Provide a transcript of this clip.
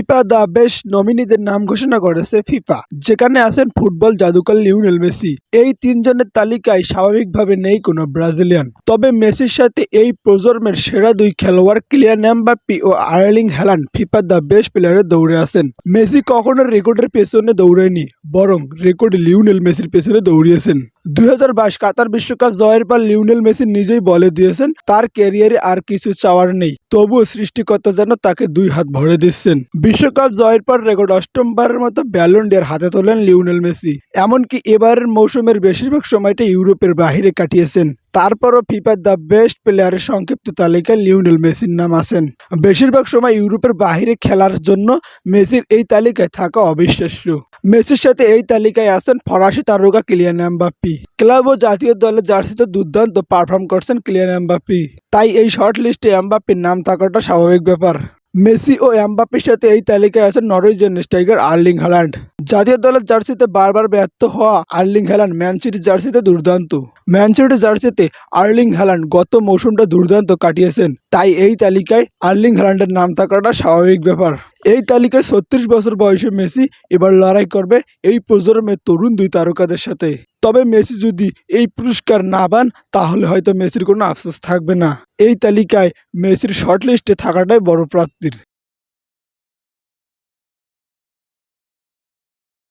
FIFA the best নমিনিদের নাম ঘোষণা করেছে ফিফা, যেখানে আছেন ফুটবল জাদুকর লিউনেল মেসি। এই তিনজনের তালিকায় স্বাভাবিকভাবে নেই কোনো ব্রাজিলিয়ান। তবে মেসির সাথে এই প্রজন্মের সেরা দুই খেলোয়াড় ক্লিয়ান এমবাপ্পি ও আয়ারলিং হেলান ফিফা দ্য বেস্ট প্লেয়ারে দৌড়ে আছেন মেসি কখনো রেকর্ডের পেছনে দৌড়ায়নি বরং রেকর্ড লিওনেল মেসির পেছনে দৌড়িয়েছেন। দুই হাজার বাইশ কাতার বিশ্বকাপ জয়ের পর লিওনেল মেসি নিজেই বলে দিয়েছেন, তার ক্যারিয়ারে আর কিছু চাওয়ার নেই, তবুও সৃষ্টিকর্তা যেন তাকে দুই হাত ভরে দিচ্ছেন। বিশ্বকাপ জয়ের পর রেকর্ড অষ্টমবারের মতো ব্যালন্ডের হাতে তোলেন লিওনেল মেসি, এমনকি এবারের মৌসুমের বেশিরভাগ সময়টা ইউরোপের বাহিরে কাটিয়েছেন। তারপরও ফিফার দ্য বেস্ট প্লেয়ারের সংক্ষিপ্ত তালিকায় লিওনেল মেসির নাম আছেন। বেশিরভাগ সময় ইউরোপের বাহিরে খেলার জন্য মেসির এই তালিকায় থাকা অবিশ্বাস্য। মেসির সাথে এই তালিকায় আছেন ফরাসি তারকা কিলিয়ান এমবাপ্পি। ক্লাব ও জাতীয় দলের জার্সিতে দুর্দান্ত পারফর্ম করছেন কিলিয়ান এমবাপ্পি। তাই এই শর্ট লিস্টে এমবাপ্পির নাম থাকাটা স্বাভাবিক ব্যাপার। মেসি ও এমবাপ্পির সাথে এই তালিকায় আছেন নরওয়েজিয়ান স্ট্রাইকার আর্লিং হ্যালান্ড জাতীয় দলের জার্সিতে বারবার ব্যর্থ হওয়া আর্লিং হ্যালান্ড ম্যান সিটি জার্সিতে দুর্দান্ত। ম্যান সিটি জার্সিতে আর্লিং হ্যালান্ড গত মৌসুমটা দুর্দান্ত কাটিয়েছেন। তাই এই তালিকায় আর্লিং হ্যালান্ডের নাম থাকাটা স্বাভাবিক ব্যাপার। এই তালিকায় ছত্রিশ বছর বয়সে মেসি এবার লড়াই করবে এই প্রজন্মের তরুণ দুই তারকাদের সাথে। তবে মেসি যদি এই পুরস্কার না পান, তাহলে হয়তো মেসির কোনো আফসোস থাকবে না। এই তালিকায় মেসির শর্ট লিস্টে থাকাটাই বড় প্রাপ্তির।